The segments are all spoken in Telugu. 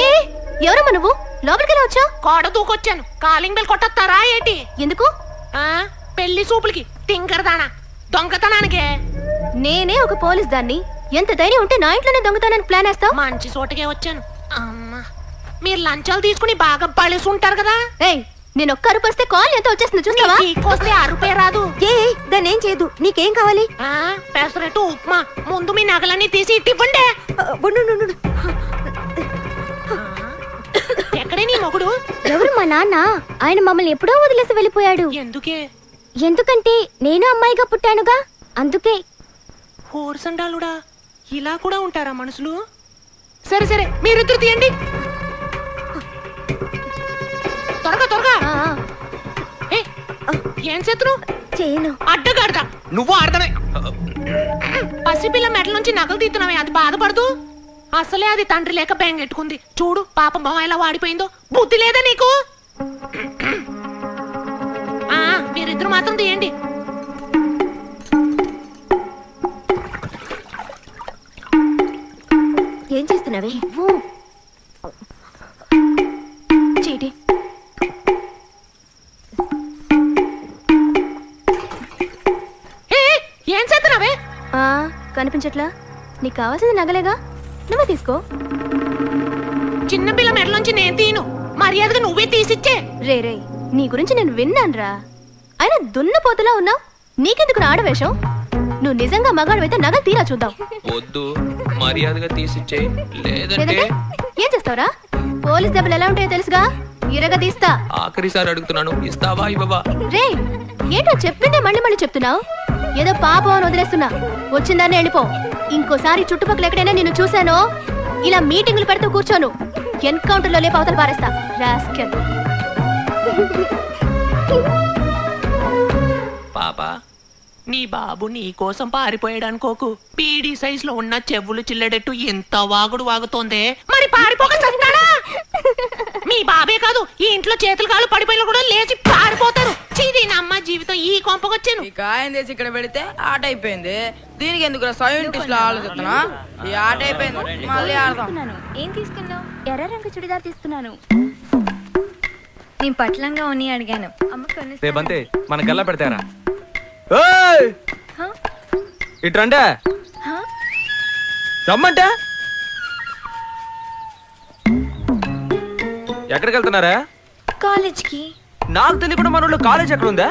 ఏ ఎవరమ్మా నువ్వు? లోపలికి ఎలా వచ్చావు? కోడ దూకొచ్చాను. కాలింగ్ బెల్ కొట్టొస్తారా ఏంటి? ఎందుకు? ఆ పెళ్ళి సూపులకి తింకరదానా దొంగతనానికే. నేనే ఒక పోలీస్ దాన్ని. ఎంత ధైర్యం ఉంటే నా ఇంట్లోనే దొంగతనానికి ప్లాన్ వేస్తావు? మంచి చోటకే వచ్చాను. అమ్మా మీరు లంచాలు తీసుకుని బాగా పడేసి ఉంటారు కదా? ఏయ్ నేను ఒక్క అరుపు వస్తే కాల్ ఎంత వచ్చేస్తుంది చూస్తావా? వస్తే అరుపే రాదు. ఏ దాన్ని ఏం చేయదు. నీకేం కావాలి? ఆ పెసరట్టు ఉప్మా ముందు మీ నగలన్నీ తీసి ఇటు ఇవ్వండి ఎక్కడే నీ మొగుడు ఎవరు మా నాన్న? ఆయన మమ్మల్ని ఎప్పుడో వదిలేసి వెళ్ళిపోయాడు. ఎందుకే? ఎందుకంటే నేను అమ్మాయిగా పుట్టానుగా. అందుకే. హోర్సండాలుడా ఇలా కూడా ఉంటారా మనుషులు సరే సరే మీరిద్దరు తీయండి. త్వరగా త్వరగా. ఆ, ఏ, ఏం చేతులు? చేయను. అడ్డగాడదా. నువ్వు అర్థమే పసిపిల్ల మెడల నుంచి నగలు తీస్తున్నావే అది బాధపడదు? అసలే అది తండ్రి లేక బెంగెట్టుకుంది చూడు పాపం మొహం ఎలా వాడిపోయిందో. బుద్ధి లేదా నీకు? ఆ మీరిద్దరు మాత్రం తీయండి. ఏం చేస్తున్నావే? చీటి. ఏ చేస్తున్నావే? ఆ, కనిపించట్లా? నీకు కావాల్సింది నగలేగా? నువ్వే తీసుకో. చిన్న పిల్ల మెడలోంచి నేను తీను మర్యాదగా నువ్వే తీసిచ్చే. రే రే నీ గురించి నేను విన్నానురా. అయినా దున్నపోతులా ఉన్నావు? నీకెందుకు నా ఆడవేషం? నువ్వు నిజంగా మగాడివైతే నగలు తీరా చూద్దాం. వద్దు. మర్యాదగా తీసిచ్చే. లేదంటే లేదంటే ఏం చేస్తావురా? పోలీస్ దెబ్బలు ఎలా ఉంటాయో తెలుసుగా? ఇరగా తీస్తా. ఆఖరిసారి అడుగుతున్నాను. ఇస్తావా ఇవ్వవా? రే ఏంటో చెప్పిందే మళ్ళీ మళ్ళీ చెప్తున్నావు? ఏదో పాపం అని వదిలేస్తున్నా. వచ్చిందాన్ని వెళ్ళిపో. ఇంకోసారి చుట్టుపక్కల ఎక్కడైనా నిన్ను చూశానో? ఇలా మీటింగులు పెడుతూ కూర్చోను. ఎన్కౌంటర్లో లేపవతలు లేపు అవతల పారేస్తా. రాస్కెల్. నీ బాబు నీ కోసం పారిపోయాడు అనుకోకు పీడి సైజ్లో ఉన్న చెవులు చిల్లడెట్టు ఎంత వాగుడు వాగుతోందే. మరి పారిపోక చస్తాడా మీ బాబే కాదు ఈ ఇంట్లో చేతులు కాలు పడిపోయిన కూడా లేచి పారిపోతారు. చీది నా అమ్మ జీవితం ఈ కొంపకొచ్చాను. ఈ కాయం చేసి ఇక్కడ పెడితే ఆట అయిపోయింది. దీనికి ఎందుకు సైంటిస్ట్లో ఆలోచిస్తున్నా ఈ ఆట అయిపోయింది. మళ్ళీ ఆడదాం. ఏం తీసుకున్నావు? ఎర్ర రంగు చుడిదార్ తీసుకున్నాను. నేను పట్లంగా ఉన్ని అడిగాను. అమ్మ కొన్ని రే బంతే మనకెల్లా పెడతారా! ఇట్రంటే రమ్మంటే? ఎక్కడికి వెళ్తున్నారా కాలేజ్కి. నాకు తెలియకుండా మన ఊళ్ళో కాలేజ్ ఎక్కడ ఉందా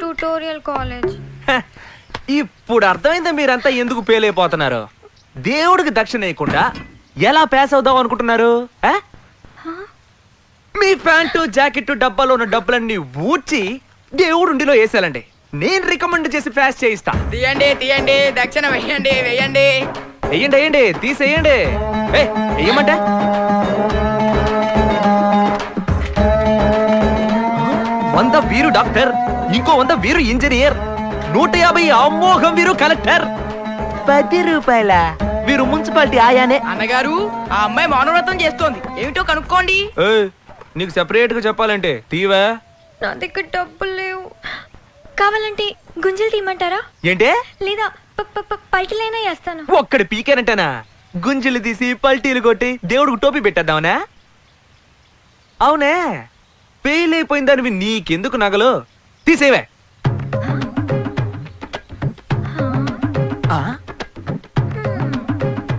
ట్యూటోరియల్ కాలేజ్. ఇప్పుడు అర్థమైందా మీరంతా ఎందుకు ఫెయిల్ అయిపోతున్నారు? దేవుడికి దక్షిణ వేయకుండా ఎలా పాస్ అవుదాం అనుకుంటున్నారు? మీ ప్యాంటు జాకెట్ డబ్బాలో ఉన్న డబ్బులన్నీ ఊడ్చి దేవుడు ఉండిలో వేసేయాలండి నేను రికమెండ్ చేసి పాస్ చేయిస్తా. తీయండి తీయండి దక్షిణ వెయ్యండి వెయ్యండి వెయ్యండి వెయ్యండి తీసేయండి. ఏ వెయ్యమంటే వంద వీరు డాక్టర్ ఇంకో వంద వీరు ఇంజనీర్ నూట యాభై అమోఘం వీరు కలెక్టర్. పది రూపాయల. వీరు మున్సిపాలిటీ ఆయానే. అన్నగారు ఆ అమ్మాయి మౌనవ్రతం చేస్తోంది. ఏమిటో కనుక్కోండి. ఏయ్, నీకు సెపరేట్గా చెప్పాలంటే తీవా. నా దగ్గర డబ్బులు లేవు. కావాలంటే గుంజలు తీయమంటారా? ఏంటే? లేదా ప- ప- ప- పైకిలైనా వేస్తాను. ఒక్కడి పీకేనంటనా? గుంజులు తీసి పల్టీలు కొట్టి దేవుడికి టోపీ పెట్టేద్దామనా? అవునే. ఫెయిల్ అయిపోయిందనివి నీకెందుకు నగలు? తీసేవే?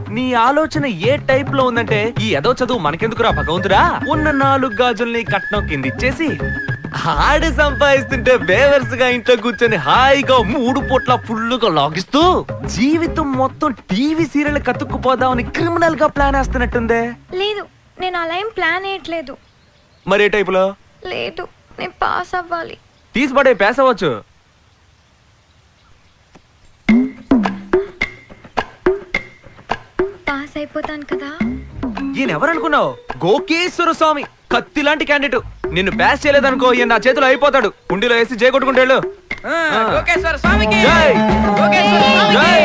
నీ ఆలోచన ఏ టైప్లో ఉందంటే ఈ ఎదో చదువు మనకెందుకురా భగవంతురా ఉన్న నాలుగు గాజుల్ని కట్నం కింద ఇచ్చేసి ఆడి సంపాదిస్తుంటే బేవర్స్గా ఇంట్లో కూర్చొని హాయిగా మూడు పూట్ల ఫుల్లుగా లాగిస్తూ జీవితం మొత్తం టీవీ సీరియల్ కతుక్కుపోదామని క్రిమినల్గా ప్లాన్ వేస్తున్నట్టుందే. లేదు నేను అలా ఏం ప్లాన్ వేయట్లేదు. మరి ఏ టైపులో? లేదు నేను పాస్ అవ్వాలి. తీసిపడే పేసవచ్చు పాస్ అయిపోతాను కదా. ఈయన ఎవరనుకున్నావు? గోకేశ్వర స్వామి. కత్తి లాంటి క్యాండిడేట్ నిన్ను ప్యాస్ చేయలేదనుకో ఈయన నా చేతిలో అయిపోతాడు. ఉండిలో వేసి జై గోకేశ్వర స్వామికి. జై. జై.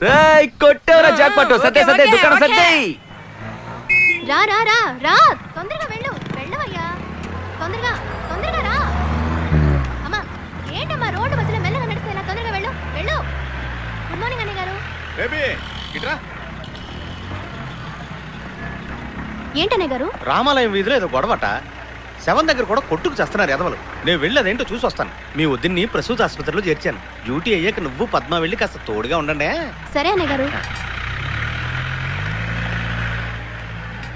రేయ్ కొట్టేవరా జాక్ పట్టు సత్తే సత్తే దుకాణం. సత్తే రా రా రా రా. తొందరగా వెళ్ళు. వెళ్ళవయ్యా. తొందరగా తొందరగా రా. అమ్మా ఏంటమ్మా రోడ్డు మధ్యలో మెల్లగా నడిస్తే ఇలా తొందరగా వెళ్ళు. వెళ్ళు. గుడ్ మార్నింగ్ అన్నయ్య గారు. బేబీ ఇట్రా ఏంటన్నయ్య గారు? రామాలయం వీధిలో ఏదో గొడవట. శవం దగ్గర కూడా కొట్టుకు చేస్తున్నారు ఎదవలు నేను వెళ్ళి అదేంటో చూసి వస్తాను. మీ వద్దని ప్రసూతి ఆసుపత్రిలో చేర్చాను. డ్యూటీ అయ్యాక నువ్వు పద్మ వెళ్ళి కాస్త తోడుగా ఉండండి. సరే అన్నయ్య గారు మ్మ్. రే రే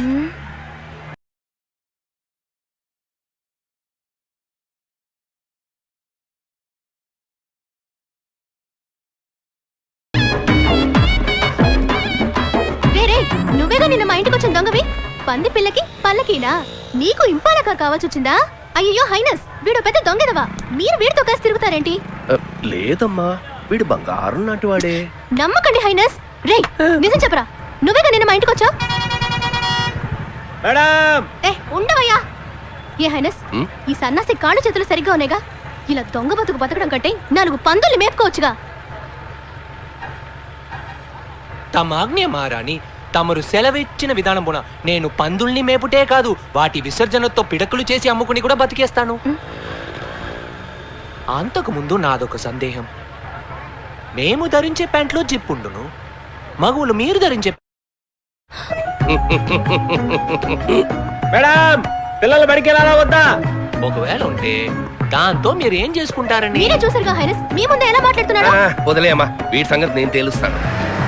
నువ్వేగా నిన్న మా ఇంటికి వచ్చిన దొంగవి? పంది పిల్లకి పల్లకీనా? నీకు ఇంపాల కార్ కావాల్సి వచ్చిందా? అయ్యో హైనస్ వీడు పెద్ద దొంగదవా? మీరు వీడితో కలిసి తిరుగుతారేంటి? లేదమ్మా వీడు బంగారం లాంటి వాడే. నమ్మకండి హైనస్. రే నిజం చెప్పరా? నువ్వేగా నిన్న మా ఇంటికి వచ్చావు? మేడం! ఏ ఉండవయ్యా. ఏ హైనస్? ఈ సన్నాసి కాళ్ళు చేతులు సరిగ్గా ఉన్నాయిగా. ఇలా దొంగ బతుకు బతకడం కంటే నాలుగు పందుల్ని మేపుకోవచ్చుగా. తమాజ్ఞ మహారాణి తమరు సెలవిచ్చిన విధానం పున నేను పందుల్ని మేపుటే కాదు వాటి విసర్జనతో పిడకలు చేసి అమ్ముకుని కూడా బతికేస్తాను. అంతకు ముందు నాదొక సందేహం. మేము ధరించే ప్యాంట్లో జిప్పుండును మగువులు మీరు ధరించే మేడం పిల్లలు బడికి వెళ్ళాలా వద్దా? ఒకవేళ ఉంటే దాంతో మీరు ఏం చేసుకుంటారని? మీరే చూసారుగా హైనస్. మీ ముందే ఎలా మాట్లాడుతున్నాడు? వదిలేయమ్మా వీడి సంగతి నేను తేలుస్తాను.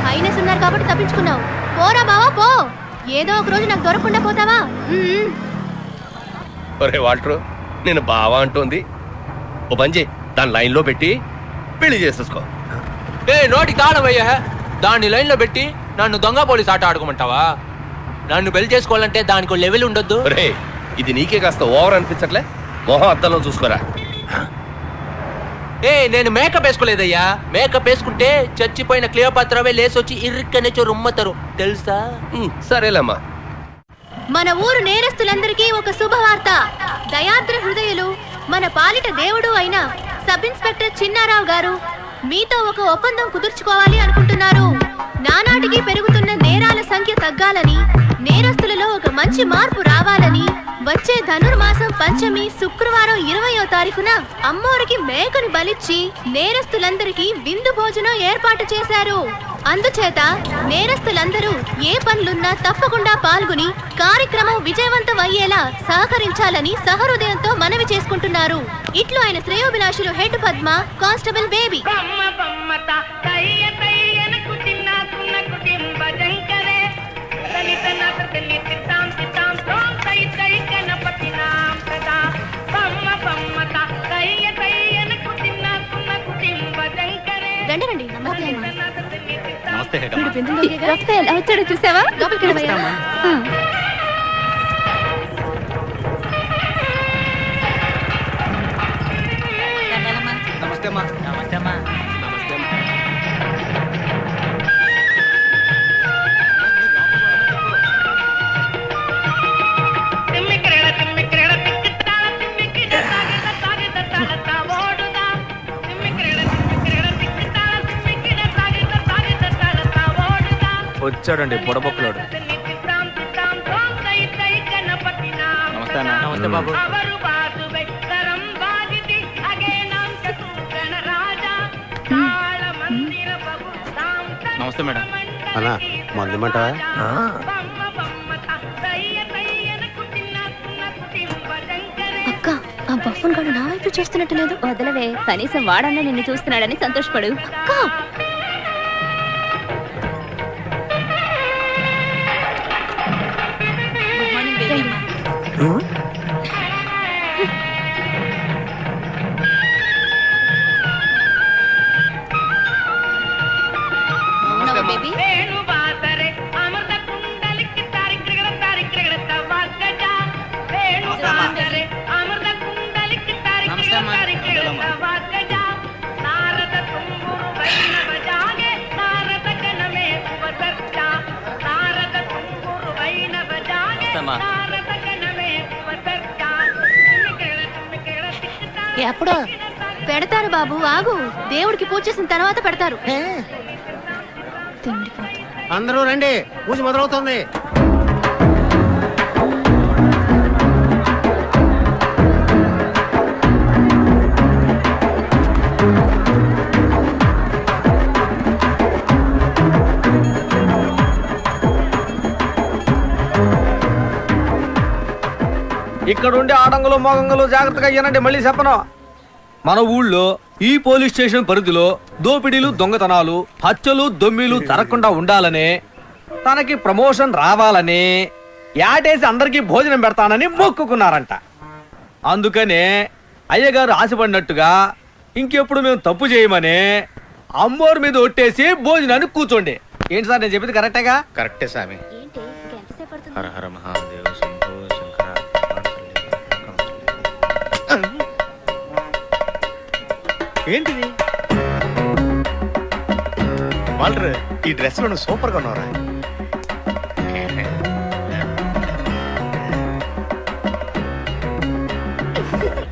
హైనస్ ఉన్నారు కాబట్టి తప్పించుకున్నావు. పోరా బావా పో. ఏదో ఒక రోజు నాకు దొరకకుండా పోతావా. ఒరే వాల్టరు నేను బావా అంటోంది. ఓ పని చేయి దాని లైన్లో పెట్టి పెళ్ళి చేసేసుకో. ఏ నోటి తాళవయ్యా దాన్ని లైన్లో పెట్టి నన్ను దొంగ పోలీస్ ఆట ఆడుకోమంటావా? నన్ను పెళ్ళి చేసుకోవాలంటే దానికి లెవెల్ ఉండొద్దు. ఒరే ఇది నీకే కాస్త ఓవర్ అనిపించట్లే? మొహం అద్దంలో చూసుకోరా. ఏ నేను మేకప్ వేసుకోలేదయ్యా. మేకప్ వేసుకుంటే చచ్చిపోయిన క్లియోపాత్రవే లేసొచ్చి ఇరుక్కనే రుమ్మతారు తెలుసా? సరేలేమ్మా. మన ఊరు నేరస్తులందరికీ ఒక శుభవార్త. దయాద్ర హృదయులు మన పాలిట దేవుడు అయిన సబ్ ఇన్స్పెక్టర్ చిన్నారావు గారు మీతో ఒక ఒప్పందం కుదుర్చుకోవాలి అనుకుంటున్నారు. నానాటికి పెరుగుతున్న నేరాల సంఖ్య తగ్గాలని మంచి మార్పు రావాలని వచ్చే ధనుర్మాసం పంచమి శుక్రవారం ఇరవయో తారీఖున అమ్మోరికి మేకను బలిచ్చి నేరస్తులందరికీ విందు భోజనం ఏర్పాటు చేశారు. అందుచేత నేరస్తులందరూ ఏ పనులున్నా తప్పకుండా పాల్గొని కార్యక్రమం విజయవంతం అయ్యేలా సహకరించాలని సహృదయంతో మనవి చేసుకుంటున్నారు. ఇట్లు ఆయన శ్రేయోభిలాషులు హెడ్ పద్మ కానిస్టేబుల్ బేబీ. కుటింబ జంకరే రండి రండి నమస్తే అమ్మా. నమస్తే వీడు వచ్చాడండి బుడబొక్కలోడు. నమస్తే బాబు. నమస్తే మేడం. అలా మందు ఆ, అక్క ఆ నా వైపు చూస్తున్నట్టు లేదు. వదలవే కనీసం వాడన్నా నిన్ను చూస్తున్నాడని సంతోషపడు. అక్క! బేబీ ఎప్పుడు పెడతారు బాబు ఆగు. దేవుడికి పూజ చేసిన తర్వాత పెడతారు. అందరూ రండి. పూజ మొదలవుతుంది. ఇక్కడ ఉండే ఆడంగులు మోగంగులు జాగ్రత్తగా అయ్యానండి మళ్ళీ చెప్పను. మన ఊళ్ళో ఈ పోలీస్ స్టేషన్ పరిధిలో దోపిడీలు దొంగతనాలు హత్యలు దొమ్మిలు జరగకుండా ఉండాలని తనకి ప్రమోషన్ రావాలని యాటేసి అందరికీ భోజనం పెడతానని మొక్కుకున్నారంట. అందుకనే అయ్యగారు ఆశపడినట్టుగా ఇంకెప్పుడు మేము తప్పు చేయమని అమ్మోరు మీద ఒట్టేసి భోజనాన్ని కూర్చోండి. ఏంటి సార్ నేను చెప్పింది కరెక్టేగా? కరెక్టే స్వామి హర హర మహాదేవ ఏంటిది? వాల్టర్ ఈ డ్రెస్లో నువ్వు సూపర్గా ఉన్నావురా.